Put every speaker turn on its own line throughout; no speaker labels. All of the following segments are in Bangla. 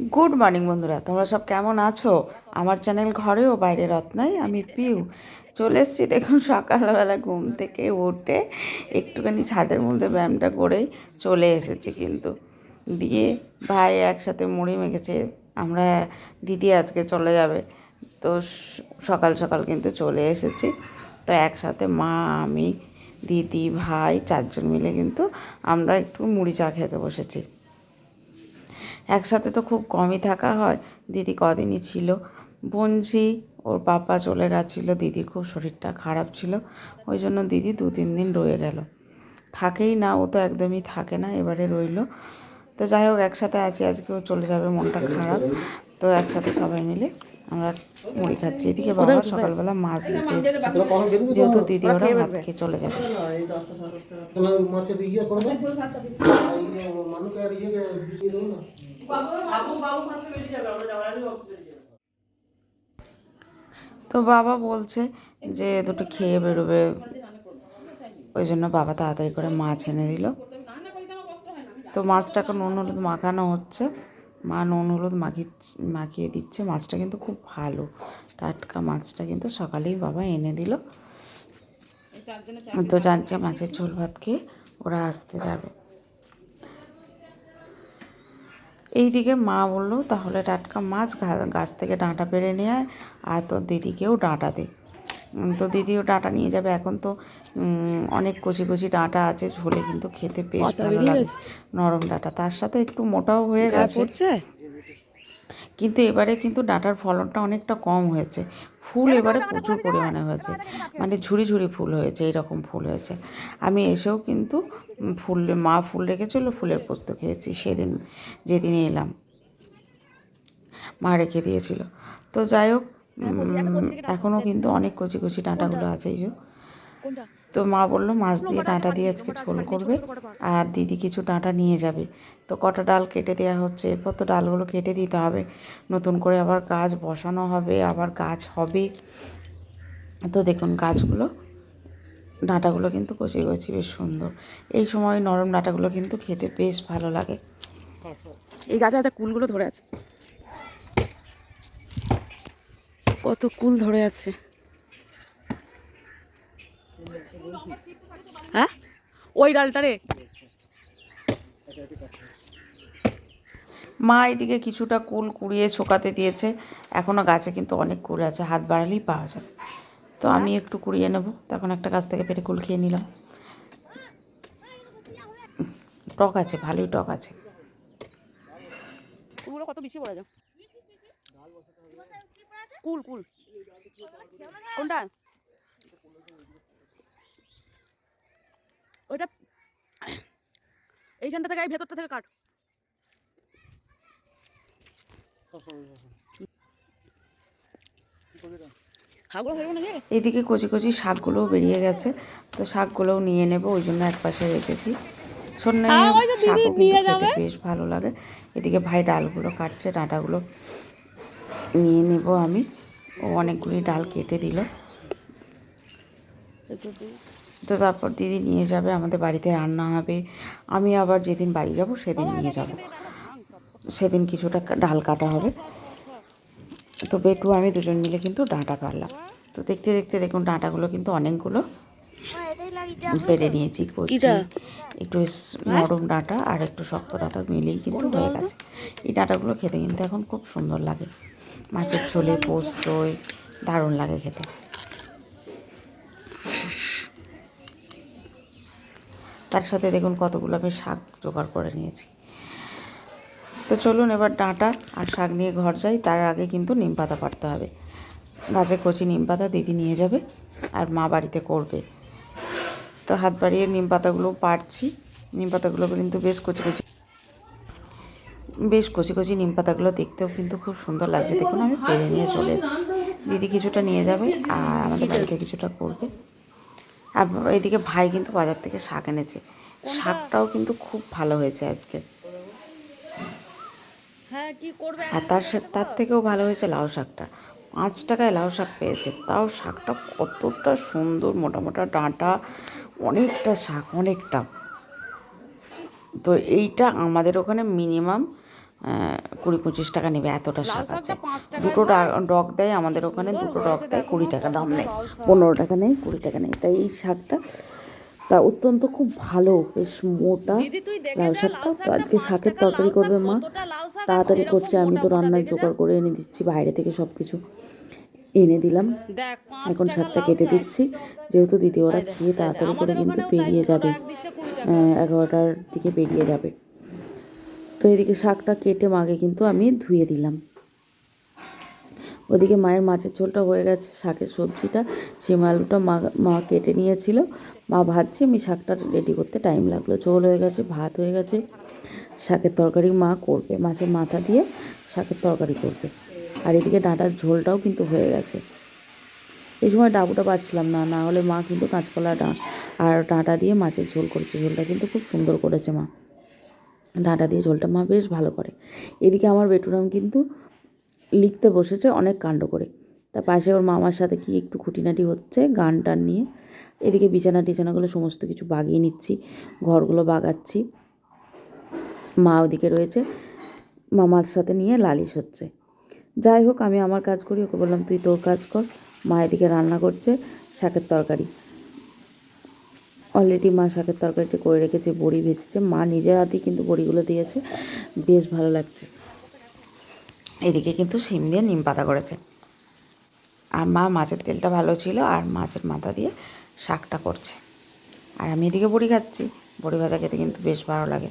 গুড মর্নিং বন্ধুরা। তোমরা সব কেমন আছো? আমার চ্যানেল ঘরেও বাইরে রত্নাই আমি পিউ। চলে এসেছি, দেখুন, সকালবেলা ঘুম থেকে উঠে একটুখানি ছাদের মধ্যে ব্যায়ামটা করেই চলে এসেছি কিন্তু। দিয়ে ভাই একসাথে মুড়ি মেখেছে, আমরা দিদি আজকে চলে যাবে। তো সকাল সকাল কিন্তু চলে এসেছি। তো একসাথে মা, আমি, দিদি, ভাই, চারজন মিলে কিন্তু আমরা একটু মুড়ি চা খেতে বসেছি। একসাথে তো খুব কমই থাকা হয়। দিদি কদিনই ছিল। বঞ্জি ওর পাপা চলে গেছিল। দিদি খুব শরীরটা খারাপ ছিল। ওই জন্য দিদি দু তিন দিন রয়ে গেল। থাকেই না ও তো একদমই থাকে না এবারে রইল। তো যাই হোক একসাথে আছি আজকে ও চলে যাবে মনটা খারাপ। তো একসাথে সবাই মিলে আমরা মুড়ি খাচ্ছি। এদিকে বাবা সকালবেলা মাছ দিতে এসেছে। যেহেতু দিদি ওরা ভাত খেয়ে চলে যাবে।
মাছের ইয়ে করে
তো বাবা বলছে যে দুটো খেয়ে বেরোবে। ওই জন্য বাবা তাড়াতাড়ি করে মাছ এনে দিল। তো মাছটা এখন নুন হলুদ মাখানো হচ্ছে। মা নুন হলুদ মাখিয়ে মাখিয়ে দিচ্ছে। মাছটা কিন্তু খুব ভালো। টাটকা মাছটা কিন্তু সকালেই বাবা এনে দিল। তো জানছে মাছের ঝোল ভাত খেয়ে ওরা আসতে যাবে। এইদিকে মা বলল তাহলে টাটকা মাছ গাছ থেকে ডাঁটা পেরে নিয়ে আয় আর তোর দিদিকেও ডাঁটা দে। তো দিদিও ডাঁটা নিয়ে যাবে। এখন তো অনেক কচি কচি ডাঁটা আছে ঝোলে কিন্তু খেতে বেশ ভালো লাগে। নরম ডাঁটা। তার সাথে একটু মোটাও হয়ে গেছে কিন্তু এবারে কিন্তু ডাঁটার ফলনটা অনেকটা কম হয়েছে। ফুল এবারে প্রচুর পরিমাণে হয়েছে। মানে ঝুড়ি ঝুড়ি ফুল হয়েছে এইরকম ফুল হয়েছে। আমি এসেও কিন্তু ফুল মা ফুল রেখেছিলো ফুলের পোস্ত খেয়েছি সেদিন যেদিন এলাম। মা রেখে দিয়েছিল। তো যাই হোক এখনও কিন্তু অনেক কচি কচি ডাঁটাগুলো আছে এই তো মা বলল মাছ দিয়ে ডাঁটা দিয়ে আজকে ঝোল করবে আর দিদি কিছু ডাঁটা নিয়ে যাবে। তো কটা ডাল কেটে দেওয়া হচ্ছে এরপর তো ডালগুলো কেটে দিতে হবে। নতুন করে আবার গাছ বসানো হবে আবার গাছ হবে। তো দেখুন গাছগুলো ডাঁটাগুলো কিন্তু কচি কচি বেশ সুন্দর। এই সময় নরম ডাঁটাগুলো কিন্তু খেতে বেশ ভালো লাগে।
এই গাছে একটা কুলগুলো ধরে আছে। কত কুল ধরে আছে। হ্যাঁ? ওই ডালটা রে।
মা এদিকে কিছুটা কুল কুড়িয়ে শোকাতে দিয়েছে। এখনও গাছে কিন্তু অনেক কুল আছে, হাত বাড়ালেই পাওয়া যাবে। তো আমি একটু কুড়িয়ে নেব। তখন একটা গাছ থেকে পেটে কুল খেয়ে নিলাম। টক আছে, ভালোই টক আছে।
কত বেশি যায় কুল কুল। কোনটা? ওইটা এইখানটা থেকে এই ভেতরটা থেকে কাট। নাকি
এদিকে কচি কচি শাকগুলোও বেরিয়ে গেছে। তো শাকগুলোও নিয়ে নেব ওই জন্য এক পাশে রেখেছি। সন্ধ্যে শাকও কিন্তু খেতে বেশ ভালো লাগে। এদিকে ভাই ডালগুলো কাটছে ডাঁটাগুলো নিয়ে নেব আমি। ও অনেকগুলি ডাল কেটে দিল। তো তারপর দিদি নিয়ে যাবে আমাদের বাড়িতে রান্না হবে। আমি আবার যেদিন বাড়ি যাব সেদিন নিয়ে যাব। সেদিন কিছুটা ডাল কাটা হবে। তো বেটু আমি দুজন মিলে কিন্তু ডাঁটা পারলাম তো দেখতে দেখতে দেখুন ডাঁটাগুলো কিন্তু অনেকগুলো পেরে নিয়েছি একটু নরম ডাঁটা আর একটু শক্ত ডাঁটা মিলেই কিন্তু হয়ে গেছে। এই ডাঁটাগুলো খেতে কিন্তু এখন খুব সুন্দর লাগে। মাছের ঝোলে পোস্তই দারুণ লাগে খেতে। তার সাথে দেখুন কতগুলো আমি শাক জোগাড় করে নিয়েছি। তো চলুন এবার ডাঁটা আর শাক নিয়ে ঘর যাই। তার আগে কিন্তু নিম পাতা পাড়তে হবে। গাছে কচি নিম পাতা দিদি নিয়ে যাবে আর মা বাড়িতে করবে। তো হাত বাড়িয়ে নিম পাতাগুলো পাড়ছি। নিম পাতাগুলো কিন্তু বেশ কচি কচি বেশ কচি কচি নিম পাতাগুলো দেখতেও কিন্তু খুব সুন্দর লাগছে। দেখুন আমি পেরে নিয়ে চলে এসেছি। দিদি কিছুটা নিয়ে যাবে আর আমাদের বাড়িতে কিছুটা করবে। আর এদিকে ভাই কিন্তু বাজার থেকে শাক এনেছে। শাকটাও কিন্তু খুব ভালো হয়েছে আজকে। আর তার তার থেকেও ভালো হয়েছে লাউ শাকটা। পাঁচ টাকায় লাউ শাক পেয়েছে। তাও শাকটা কতটা সুন্দর মোটা মোটা ডাঁটা অনেকটা শাক অনেকটা। তো এইটা আমাদের ওখানে মিনিমাম কুড়ি পঁচিশ টাকা নেবে এতটা শাক আছে। দুটো ডগ দেয় আমাদের ওখানে দুটো ডগ দেয় কুড়ি টাকা দাম নেই। পনেরো টাকা নেই কুড়ি টাকা নেই। তাই এই শাকটা তা অত্যন্ত খুব ভালো বেশ মোটা। লাউ শাকটা তো আজকে শাকের তরকারি করবে মা। তাড়াতাড়ি করছে আমি তো রান্নার জোগাড় করে এনে দিচ্ছি বাইরে থেকে সব কিছু এনে দিলাম। এখন শাকটা কেটে দিচ্ছি যেহেতু দিদি ওরা খেয়ে তাড়াতাড়ি করে কিন্তু বেরিয়ে যাবে। এগারোটার দিকে বেরিয়ে যাবে। তো এদিকে শাকটা কেটে মাকে কিন্তু আমি ধুয়ে দিলাম। ওদিকে মায়ের মাছের ঝোলটা হয়ে গেছে শাকের সবজিটা শিম আলুটা মা মা কেটে নিয়েছিল। মা ভাজছে, আমি শাকটা রেডি করতে টাইম লাগল। ঝোল হয়ে গেছে, ভাত হয়ে গেছে। শাকের তরকারি মা করবে মাছের মাথা দিয়ে শাকের তরকারি করবে। আর এদিকে ডাঁটার ঝোলটাও কিন্তু হয়ে গেছে। এই সময় ডাবুটা পাচ্ছিলাম না না হলে মা কিন্তু কাঁচকলা আর ডাঁটা দিয়ে মাছের ঝোল করেছে। ঝোলটা কিন্তু খুব সুন্দর করেছে মা। ডাঁটা দিয়ে ঝোলটা মা বেশ ভালো করে। এদিকে আমার বেটুরাম কিন্তু লিখতে বসেছে অনেক কাণ্ড করে। তা পাশে ওর মামার সাথে কি একটু খুঁটিনাটি হচ্ছে গান টান নিয়ে এদিকে বিছানা টিছানাগুলো সমস্ত কিছু বাগিয়ে নিচ্ছি, ঘরগুলো বাগাচ্ছি। মা ওদিকে রয়েছে, মামার সাথে নিয়ে লালিশ হচ্ছে। যাই হোক, আমি আমার কাজ করি, ওকে বললাম, তুই তোর কাজ কর, মা এদিকে রান্না করছে শাকের তরকারি। অলরেডি মা শাকের তরকারিটা করে রেখেছে, বড়ি ভেজেছে। মা নিজের হাতেই কিন্তু বড়িগুলো দিয়েছে, বেশ ভালো লাগছে। এদিকে কিন্তু শিম দিয়ে নিম পাতা করেছে। আর মা মাছের তেলটা ভালো ছিল, আর মাছের মাথা দিয়ে শাকটা করছে। আর আমি এদিকে বড়ি খাচ্ছি, বড়ি ভাজা খেতে কিন্তু বেশ ভালো লাগে।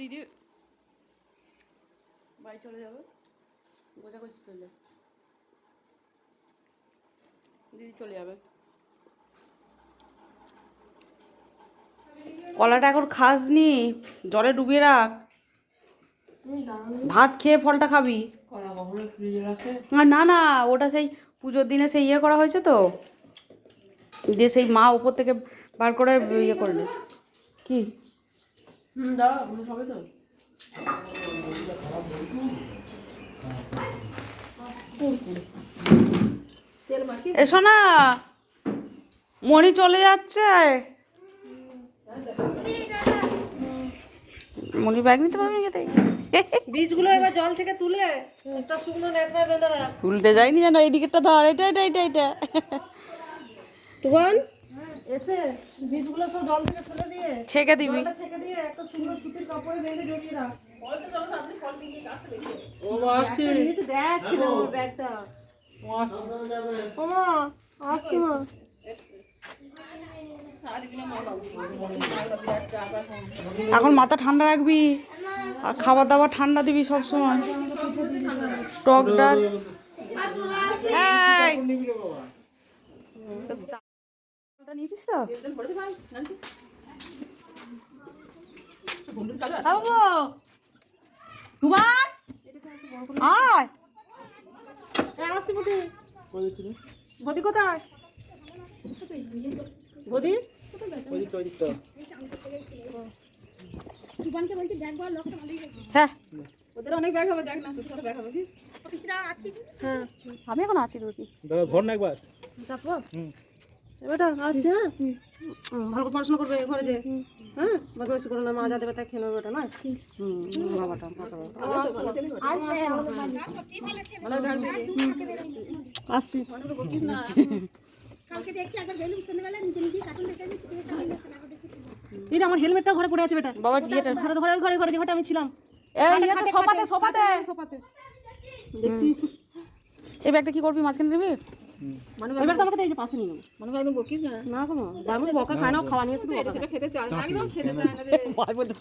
দিদি বাড়ি চলে যাবে। গোজাগুজি চলে দিদি চলে যাবে। কলাটা এখন খাসনি জলে ডুবিয়ে রাখ। ভাত খেয়ে ফলটা খাবি। না না ওটা সেই পুজোর দিনে সেই ইয়ে করা হয়েছে তো। দিয়ে সেই মা উপর থেকে বার করে ইয়ে করে দিয়েছে। কি? এসো না মণি চলে যাচ্ছে। মণি ব্যাগ নিতে পারবি খেতে
বীজগুলো এবার জল থেকে তুলে একটা শুকনো ন্যাকড়ায় বেঁধে রাখ।
উল্টে যায়নি যেন এই দিকেরটা ধর এটা এটা এটা এটা।
টুবান এসে বীজগুলো সব জল থেকে তুলে দিয়ে
ছেঁকে দিবি।
ছেঁকে দিয়ে একটা শুকনো সুতির কাপড়ে বেঁধে জড়িয়ে রাখ।
ও আসছে।
দেখ ছিল ওর ব্যাগটা। ওমা আসছি। মা
এখন মাথা ঠান্ডা রাখবি আর খাবার দাবার ঠান্ডা দিবি সবসময় টক ডাল। নিয়েছিস তো? বাবু, টুবান, আয়।
আসছি বদি। বদি কোথায়? বদি?
হ্যাঁ।
ওদের অনেক ব্যাগ হবে দেখ না ছোট ব্যাগ হবে। কি
হ্যাঁ।
আমি এখন আছি দুটি
ধর না একবার।
তারপর? আসছে হ্যাঁ। ভালো করে পড়াশোনা করবে ঘরে যে। হ্যাঁ বদমাইশি করো না মা যা দেবে তাই খেয়ে নেবে বেটা না হুম বাবাটা কাঁচা বাবাটা।
ভালো
আসছি।
অনেকে না
আমার হেলমেটটা ঘরে পড়ে আছে বেটা।
বাবা
ঘরে ঘরে ঘরে ঘরে ঘরে আমি ছিলাম।
এই ইয়েতে সোফাতে সোফাতে।
সোফাতে দেখছি।
এই ব্যাগটা কি করবি মাঝখানে নিবি
এবার তো আমাকে এই যে পাশে নিয়ে নেব।
মনে করে বকিস না।
না কোনো আমি বকা খায় না খাওয়া নিয়ে শুধু
সেটা খেতে চায় না একদম খেতে চায় না
ভাই বলতে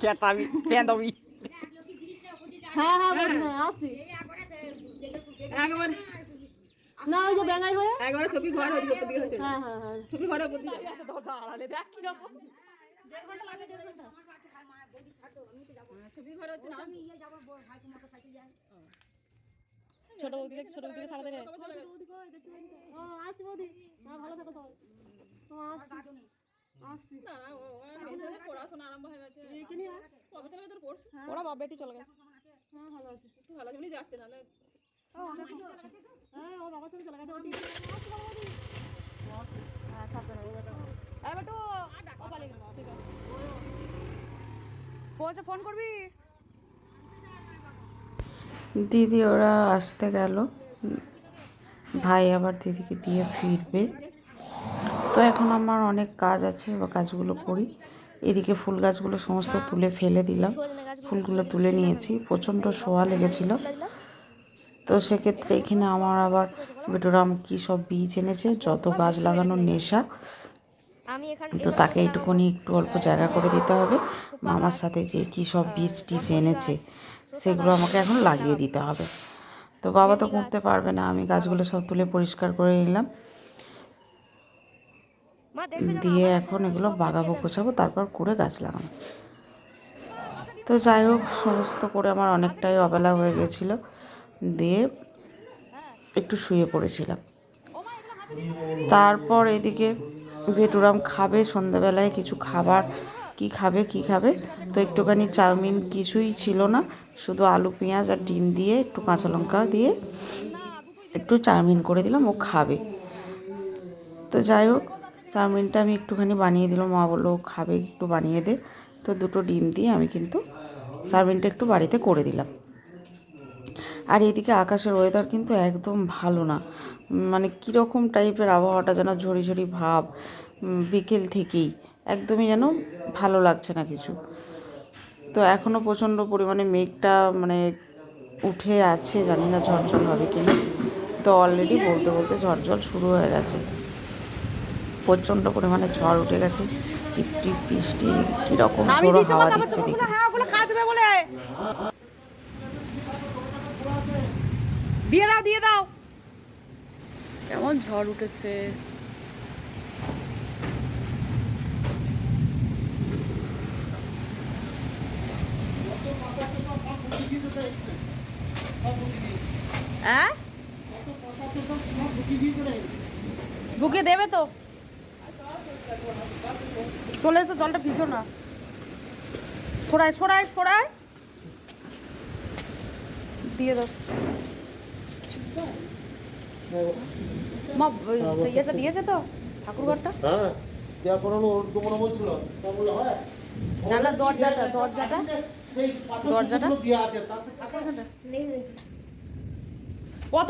হ্যাঁ হ্যাঁ বলি আসছি
একবার
না ওই যে ব্যাঙাই হয়ে
একবার ছবি ঘর হয়েছে উপর দিকে হয়েছে
হ্যাঁ হ্যাঁ হ্যাঁ।
ছবি ঘরে উপর দিকে। ছবি ঘর হচ্ছে না।
বৌদি ভালো থাকো সবাই ও আসছি
না না ও ও মেয়েছেলে পড়াশোনা আরম্ভ হয়ে গেছে।
এখানে আয়।
কবে থেকে পড়ছে?
ওরা বাপ বেটি চলে গেছে।
হ্যাঁ ভালো আছে।
ভালো যেমনি যাচ্ছে না
হ্যাঁ ওর বাবার সাথে চলে গেছে
হ্যাঁ ও আছে। পৌঁছে ফোন করবি?
দিদি ওরা আসতে গেল। ভাই আবার দিদিকে দিয়ে ফিরবে। তো এখন আমার অনেক কাজ আছে বা কাজগুলো করি। এদিকে ফুল গাছগুলো সমস্ত তুলে ফেলে দিলাম। ফুলগুলো তুলে নিয়েছি। প্রচণ্ড শোয়া লেগেছিল। তো সেক্ষেত্রে এখানে আমার আবার বেটুরাম কী সব বীজ এনেছে, যত গাছ লাগানোর নেশা, তো তাকে একটুখানি একটু অল্প জায়গা করে দিতে হবে। মামার সাথে যে কী সব বীজ টিজ এনেছে। সেগুলো আমাকে এখন লাগিয়ে দিতে হবে। তো বাবা তো করতে পারবে না আমি গাছগুলো সব তুলে পরিষ্কার করে নিলাম। দিয়ে এখন এগুলো বাগাবো গোছাবো তারপর করে গাছ লাগানো তো যাই হোক সমস্ত করে আমার অনেকটাই অবেলা হয়ে গেছিল। দিয়ে একটু শুয়ে পড়েছিলাম। তারপর এদিকে ভেটুরাম খাবে সন্ধ্যাবেলায় কিছু খাবার কি খাবে কি খাবে? তো একটুখানি চাউমিন কিছুই ছিল না। শুধু আলু, পেঁয়াজ আর ডিম দিয়ে, একটু কাঁচা লঙ্কা দিয়ে একটু চাউমিন করে দিলাম, ও খাবে। তো যাই হোক, চাউমিনটা আমি একটুখানি বানিয়ে দিলাম। মা বলল খাবে, একটু বানিয়ে দে। তো দুটো ডিম দিয়ে আমি কিন্তু চাউমিনটা একটু বাড়িতে করে দিলাম। আর এদিকে আকাশের ওয়েদার কিন্তু একদম ভালো না। মানে কীরকম টাইপের আবহাওয়াটা যেন ঝরি ঝরি ভাব বিকেল থেকেই। একদমই যেন ভালো লাগছে না কিছু। তো এখনও প্রচণ্ড পরিমাণে মেঘটা মানে উঠে আছে জানি না ঝড়ঝড় হবে কিনা। তো অলরেডি বলতে বলতে ঝড়ঝড় শুরু হয়ে গেছে। প্রচণ্ড পরিমাণে ঝড় উঠে গেছে। টিপ টিপ বৃষ্টি কীরকম ঝোড়ো হাওয়া দিচ্ছে দেখি।
হ্যাঁ ওগুলো খাওয়া দেবে বলে। দিয়ে দাও দিয়ে দাও। কেমন ঝড় উঠেছে হ্যাঁ ঢুকে দেবে তো চলে এসো জলটা ভিজো না। সরাই সরাই সরাই দিয়ে দাও। মা ইয়েটা দিয়েছে তো ঠাকুরঘরটা?
হ্যাঁ ওর বলছিল? তা বলল হয়
জানলা দরজাটা দরজাটা। দরজাটা?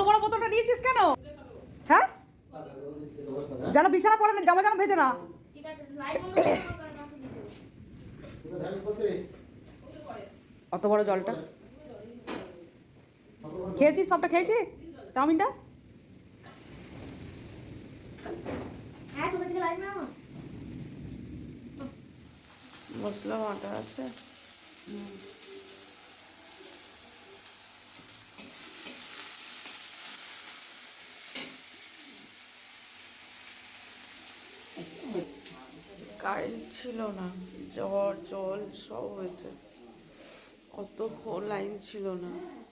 বড় বোতলটা নিয়েছিস কেন? হ্যাঁ? যেন বিছানা পড়ে না জামা যেন ভেজে না। অত বড় জলটা? খেয়েছিস সবটা খেয়েছিস? চাউমিনটা?
মশলা বাটা আছে। কারেন্ট ছিল না জ্বর জল সব হয়েছে। অত লাইন ছিল না।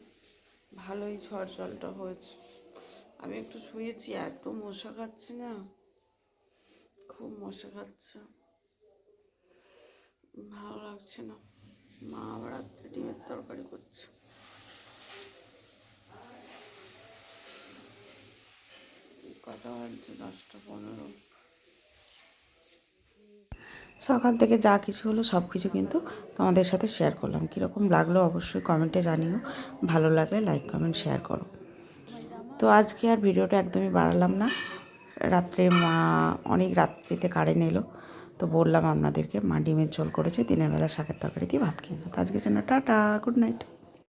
ভালোই ঝড় জলটা হয়েছে। আমি একটু শুয়েছি, এত মশা খাচ্ছি না? খুব মশা খাচ্ছে। ভালো লাগছে না। মা আবার রাত্রে ডিমের তরকারি করছে। কটা বাজছে? দশটা পনেরো। সকাল থেকে যা কিছু হলো সব কিছু কিন্তু তোমাদের সাথে শেয়ার করলাম। কীরকম লাগল অবশ্যই কমেন্টে জানিও। ভালো লাগলে লাইক কমেন্ট শেয়ার করো। তো আজকে আর ভিডিওটা একদমই বাড়ালাম না। রাত্রে মা অনেক রাত্রিতে কারেন্ট এলো। তো বললাম আপনাদেরকে, মা ডিমের ঝোল করেছে, দিনের বেলা শাকের তরকারি দিয়ে ভাত খেয়ে তো আজকের জন্য টাটা গুড নাইট